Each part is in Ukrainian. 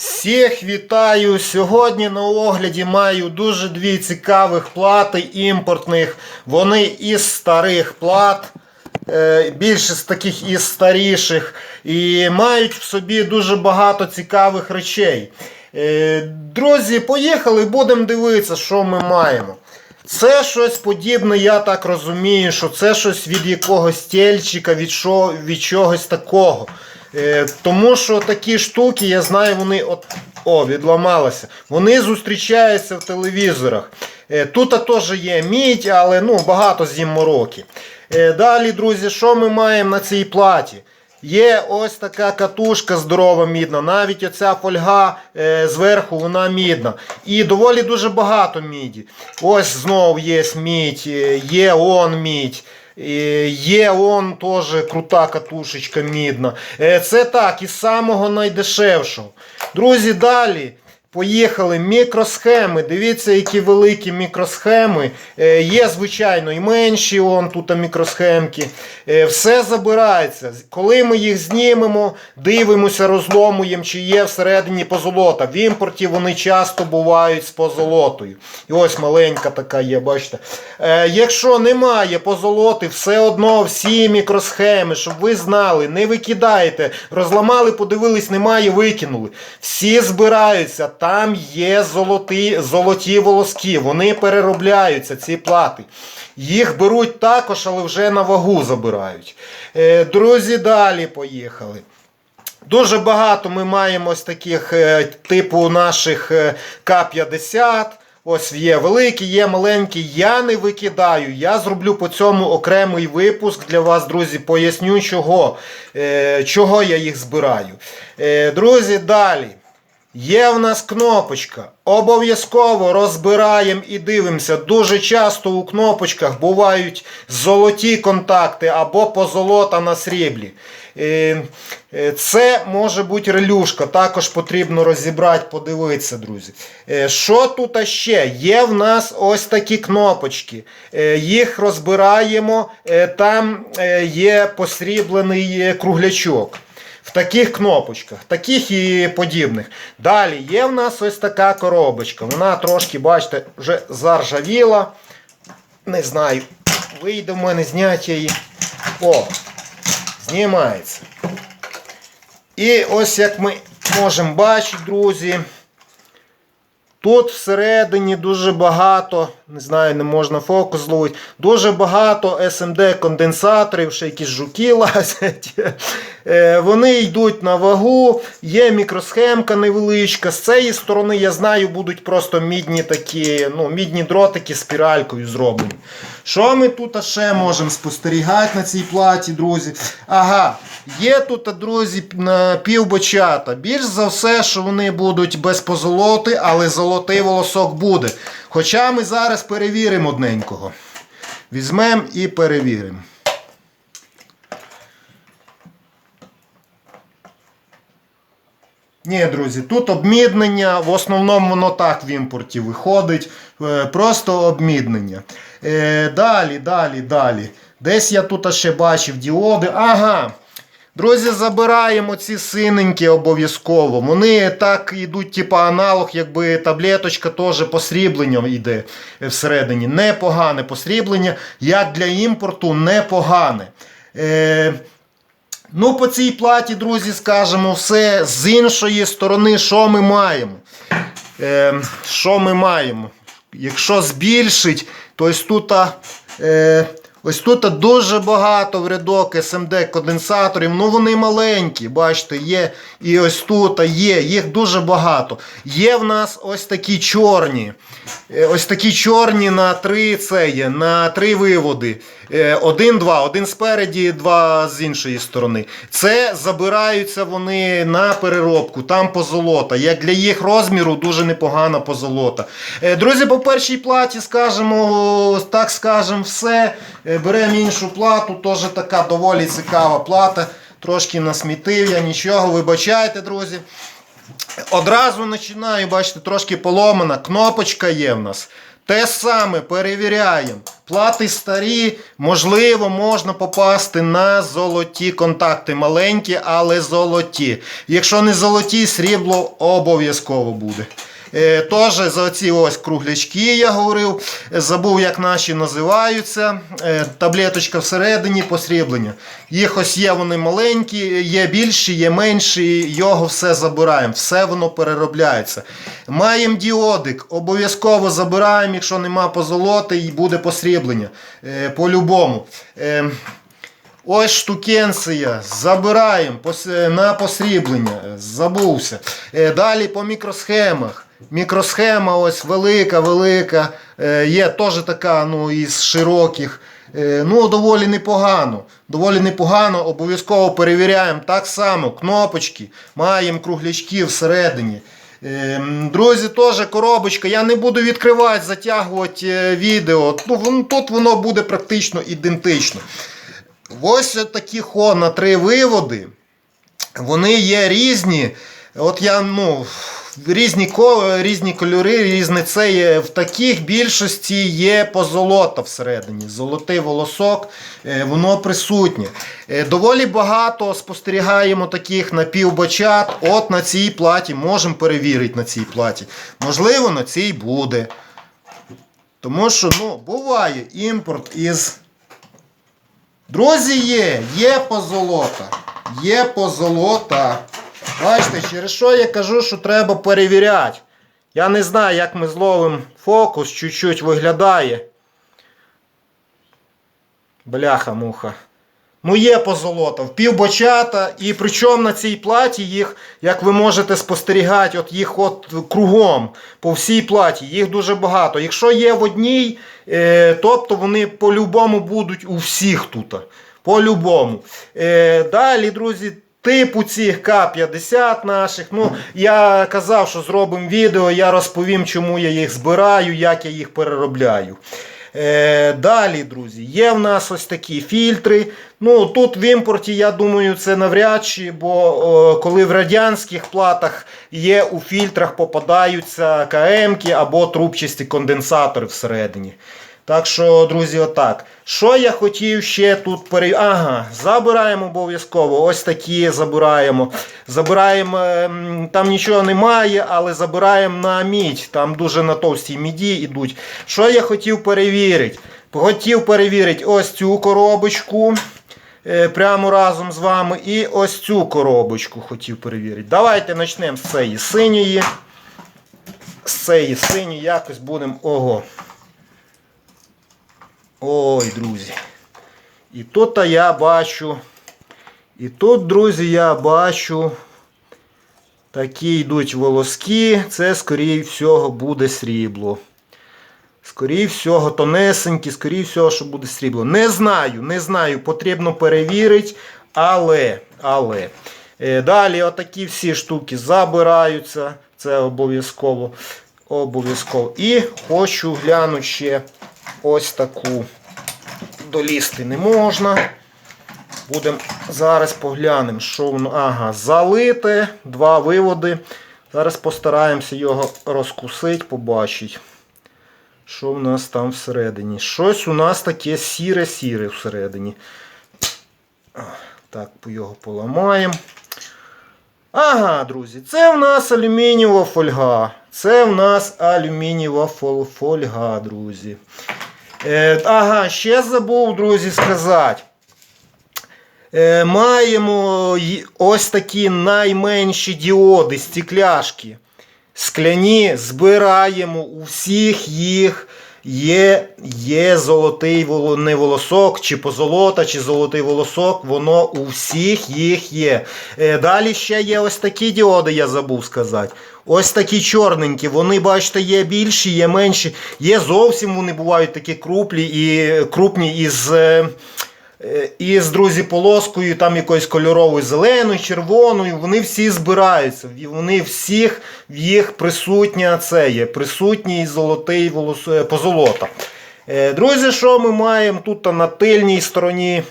Всіх вітаю! Сьогодні на огляді маю дуже дві цікавих плати імпортних. Вони із старих плат, е, більше з таких із старіших, і мають в собі дуже багато цікавих речей. Е, Друзі, поїхали, будемо дивитися, що ми маємо. Це щось подібне, я так розумію, що це щось від якогось тельчика, від, від чогось такого. Е, тому що такі штуки, я знаю, вони от, о, відламалися. Вони зустрічаються в телевізорах. Е, тут теж є мідь, але ну, багато з їм мороки. Е, далі, друзі, що ми маємо на цій платі? Є ось така катушка здорова мідна, навіть оця фольга е, зверху вона мідна. І доволі дуже багато міді. Ось знову є мідь, є он мідь. Е, Є он теж крута катушечка мідна. Е, Це так, із самого найдешевшого. Друзі, далі. Поїхали мікросхеми. Дивіться, які великі мікросхеми. Е, є, звичайно, і менші он тут мікросхемки. Е, все забирається. Коли ми їх знімемо, дивимося, розломуємо, чи є всередині позолота. В імпорті вони часто бувають з позолотою. І ось маленька така є, бачите. Е, якщо немає позолоти, все одно всі мікросхеми, щоб ви знали, не викидайте. Розламали, подивились, немає, викинули. Всі збираються, там є золоті, золоті волоски, вони переробляються, ці плати. Їх беруть також, але вже на вагу забирають. Е, друзі, далі поїхали. Дуже багато ми маємо ось таких е, типу наших е, К-50. Ось є великі, є маленькі. Я не викидаю. Я зроблю по цьому окремий випуск для вас, друзі. Поясню, чого, чого я їх збираю. Друзі, далі. Є в нас кнопочка. Обов'язково розбираємо і дивимося. Дуже часто у кнопочках бувають золоті контакти або позолота на сріблі. Е, е, Це може бути релюшка, також потрібно розібрати, подивитися, друзі. Е, Що тут ще? Є в нас ось такі кнопочки. Їх розбираємо, там є посріблений круглячок. В таких кнопочках, таких і подібних. Далі є в нас ось така коробочка. Вона трошки, бачите, вже заржавіла. Не знаю, вийде в мене зняття її. О, знімається. І ось як ми можемо бачити, друзі. Тут всередині дуже багато, не знаю, не можна фокус зловити, дуже багато SMD конденсаторів, ще якісь жуки лазять. Е, Вони йдуть на вагу, є мікросхемка невеличка. З цієї сторони, я знаю, будуть просто мідні такі, ну, мідні дротики спіралькою зроблені. Що ми тут ще можемо спостерігати на цій платі, друзі? Ага, є тут, друзі, на півбочата. Більш за все, що вони будуть без позолоти, але золотий волосок буде. Хоча ми зараз перевіримо одненького. Візьмемо і перевіримо. Ні, друзі, тут обміднення, в основному воно так в імпорті виходить. Е, Просто обміднення. Е, Далі, далі, далі. Десь я тут ще бачив діоди. Ага. Друзі, забираємо ці синенькі обов'язково. Вони так йдуть, типу аналог, якби таблеточка теж посріблення йде всередині. Непогане посріблення, як для імпорту, непогане. Е, Ну, по цій платі, друзі, скажемо все. З іншої сторони, що ми маємо? Е, що ми маємо? Якщо збільшить, то ось тут, е, ось тут дуже багато в рядок SMD конденсаторів. Ну вони маленькі, бачите, є. І ось тут є, їх дуже багато. Є в нас ось такі чорні. Е, Ось такі чорні на три це є, на три виводи. Е, Один, два, один спереді, два з іншої сторони. Це забираються вони на переробку, там позолота. Як для їх розміру дуже непогана позолота. Е, Друзі, по першій платі скажемо, так скажемо, все. Е, Беремо іншу плату, теж така доволі цікава плата. Трошки насмітив я, нічого, вибачайте, друзі. Одразу починаю, бачите, трошки поломана. Кнопочка є в нас. Те саме перевіряємо. Плати старі, можливо, можна попасти на золоті контакти. Маленькі, але золоті. Якщо не золоті, срібло обов'язково буде. Е, Тож за ці ось круглячки я говорив, забув, як наші називаються. Е, Таблеточка всередині посріблення. Їх ось є вони маленькі, є більші, є менші, його все забираємо, все воно переробляється. Маємо діодик, обов'язково забираємо, якщо нема позолоти, і буде посріблення. Е, По-любому. Ось штукенція. Забираємо на посріблення. Забувся. Далі по мікросхемах. Мікросхема ось велика, велика. Е, Є теж така ну, із широких. Е, Ну, доволі непогано. Доволі непогано. Обов'язково перевіряємо. Так само кнопочки. Маємо круглячки всередині. Ем, Друзі, теж коробочка. Я не буду відкривати, затягувати е, відео. Ну, тут воно буде практично ідентично. Ось такі хо на три виводи. Вони є різні. От я, ну, різні, різні кольори, різне це є. В таких більшості є позолота всередині. Золотий волосок, е, воно присутнє. Е, Доволі багато спостерігаємо таких напівбачат. От на цій платі можемо перевірити на цій платі. Можливо, на цій буде. Тому що ну, буває імпорт із. Друзі, є, є позолота. Є позолота. Бачите, через що я кажу, що треба перевіряти. Я не знаю, як ми зловимо фокус, чуть-чуть виглядає. Бляха-муха. Ну, є позолота, впівбочата, і причому на цій платі їх, як ви можете спостерігати, от їх от кругом по всій платі, їх дуже багато. Якщо є в одній, е, тобто вони по-любому будуть у всіх тут. По-любому. Е, далі, друзі. Типу цих К-50 наших. Ну, я казав, що зробимо відео, я розповім, чому я їх збираю, як я їх переробляю. Е, далі, друзі, є в нас ось такі фільтри. Ну, Тут в імпорті, я думаю, це навряд чи, бо о, коли в радянських платах є у фільтрах попадаються КМ-ки або трубчасті конденсатори всередині. Так що, друзі, отак. Що я хотів ще тут пере... Ага, забираємо обов'язково. Ось такі забираємо. Забираємо, ем, там нічого немає, але забираємо на мідь. Там дуже на товстій міді йдуть. Що я хотів перевірити? Хотів перевірити ось цю коробочку. е, Прямо разом з вами. І ось цю коробочку хотів перевірити. Давайте почнемо з цієї синьої. З цієї синьої якось будемо. Ого. Ой, друзі. І тут я бачу. І тут, друзі, я бачу. Такі йдуть волоски. Це, скоріше всього, буде срібло. Скоріше всього, тонесенькі, скоріше всього, що буде срібло. Не знаю, не знаю, потрібно перевірити. Але, але. Е, Далі отакі всі штуки забираються. Це обов'язково. Обов'язково. І хочу глянути ще ось таку. Долізти не можна. Будемо зараз поглянемо, що воно. Ага, залите, два виводи. Зараз постараємося його розкусити, побачити, що в нас там всередині. Щось у нас таке сіре-сіре всередині. Так, його поламаємо. Ага, друзі, це в нас алюмінієва фольга. Це в нас алюмінієва фольга, друзі. Е, ага, ще забув, друзі, сказати. Е, маємо ось такі найменші діоди, стекляшки. Скляні збираємо у всіх їх. Є, є золотий не волосок, чи позолота, чи золотий волосок, воно у всіх їх є. Е, далі ще є ось такі діоди, я забув сказати. Ось такі чорненькі, вони, бачите, є більші, є менші. Є зовсім вони бувають такі круплі і крупні із. Е, І з друзі полоскою, там якоюсь кольоровою, зеленою, червоною, вони всі збираються. Вони всіх в їх присутня це є. Присутній золотий волос... е, позолота. Е, Друзі, що ми маємо тут на тильній стороні?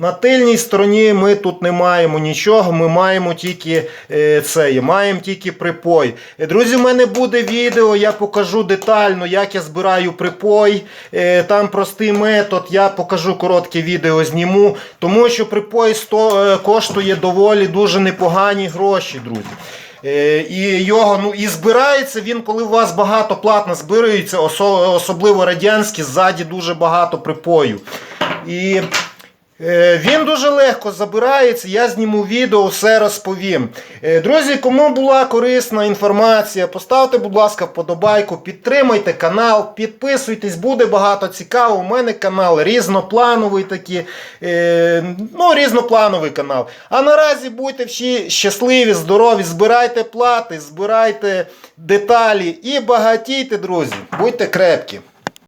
На тильній стороні ми тут не маємо нічого, ми маємо тільки е, це, маємо тільки припой. Е, Друзі, в мене буде відео, я покажу детально, як я збираю припой. Е, Там простий метод, я покажу коротке відео, зніму, тому що припой сто, е, коштує доволі дуже непогані гроші, друзі. І його ну і збирається він, коли у вас багато плат назбирується, осо- особливо радянські, ззаді дуже багато припою. І Він дуже легко забирається, я зніму відео, все розповім. Е, Друзі, кому була корисна інформація, поставте, будь ласка, вподобайку, підтримайте канал, підписуйтесь, буде багато цікавого. У мене канал різноплановий такий, е, ну, різноплановий канал. А наразі будьте всі щасливі, здорові, збирайте плати, збирайте деталі і багатійте, друзі. Будьте крепкі.